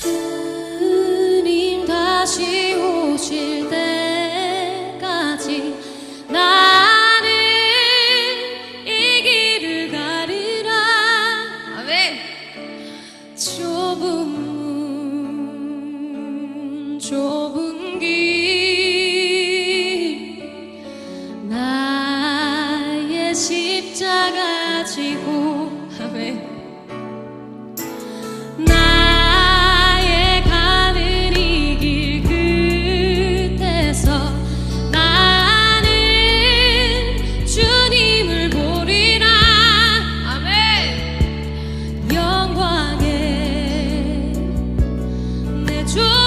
주님 다시 오실 때까지 나는 이 길을 가리라. 아멘. 좁은 좁은 길. 나의 십자가 지고. 아멘. 주